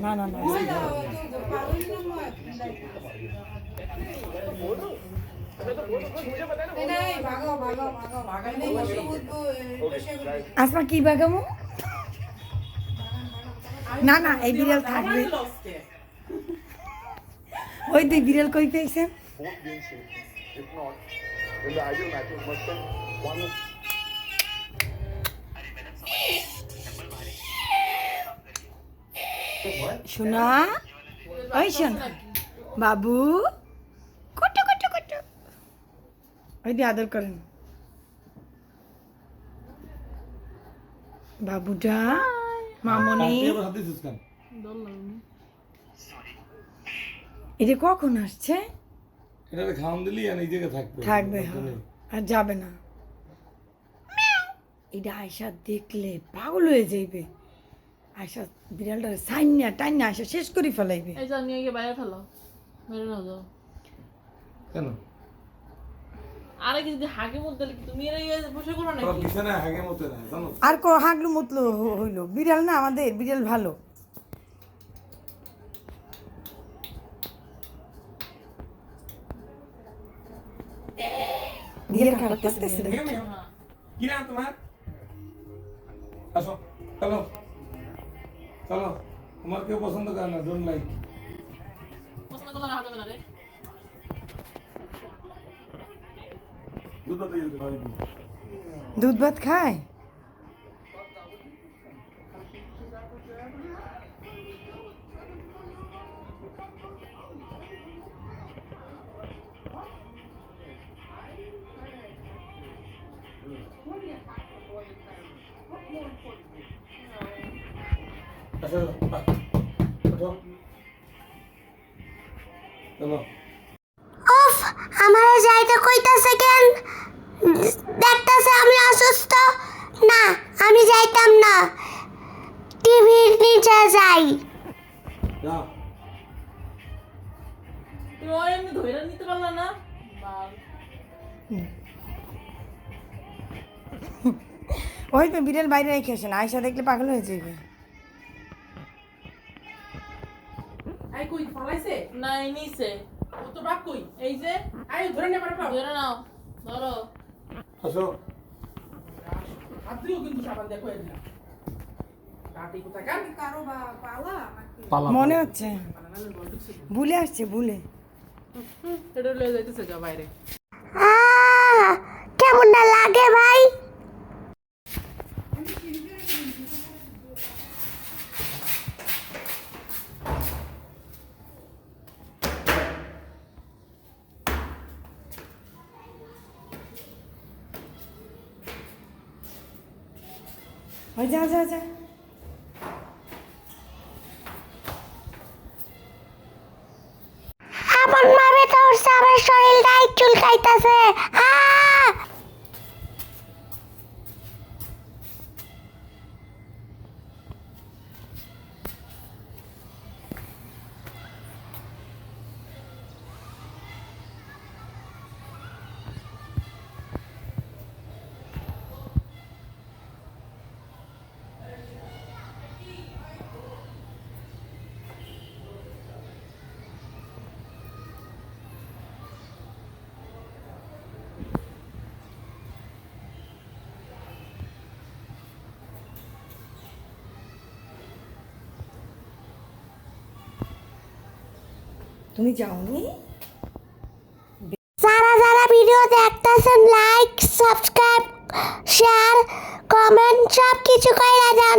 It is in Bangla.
না আসমা কি বাগামো? না না এই বিড়াল থাকবে। ওই দুই বিড়াল কই পেয়েছেন শোনা? ওই শোনা। বাবু? কত কত কত ওই দিয়ে আদর করেন। বাবুটা মামনি। এটা কখন আসছে? খাওয়ান দিলি আর জায়গায় থাকবে থাকবে হ্যাঁ। আর যাবে না। এটা আয়সা দেখলে পাগল হয়ে যাইবে। আয়সা বিড়ালটা সাইন্যা টাইন্যা আয়সা শেষ করে ফেলাইবে। এই যা নিয়ে গিয়ে বাইরে ফেলো। মেরে না যাও। কেন? আরে কি যদি হাগে মধ্যে কি তুমি এর বসে করো নাকি? বিছানায় হাগে মতো না জানো? আর ক হাগলু মতলো হইল। বিড়াল না আমাদের বিড়াল ভালো। বিড়াল খারাপ করতেছে রে। কি নাম তোমার? আসো চলো। চলো তোমার কেউ পছন্দ করে না ডোন্ট লাইক পছন্দ না রে দুধ ভাত খায়? উফ আমারে যাইতে কইতাছে কেন? দেখতাছে আমি অসুস্থ? না আমি যাইতাম না। টিভির নিচে যাই। ওই ধরে নিতে পারলা না? ওই তো বিড়াল বাইরে রেখে আসেন আয়সা দেখলে পাগল হয়ে যাবে আই কই ফালাইছে না এই নিচে ও তো বাপ কই? এই যে আই ধরে নে পারবা ধরে নাও ধরো। আসো। আদ্রিও কিন্তু সাবান দেখো মনে হচ্ছে। ভুলে আসছে ভুলে। এটা লয়ে যাইতেছে যা বাইরে। ওই যা শরীর ভাবে তোর খাইতেছে শরীরটাই চুলকাইতাছে তুমি যাওনি? যারা যারা ভিডিও দেখতেছেন লাইক সাবস্ক্রাইব শেয়ার কমেন্ট সব কিছু করে যান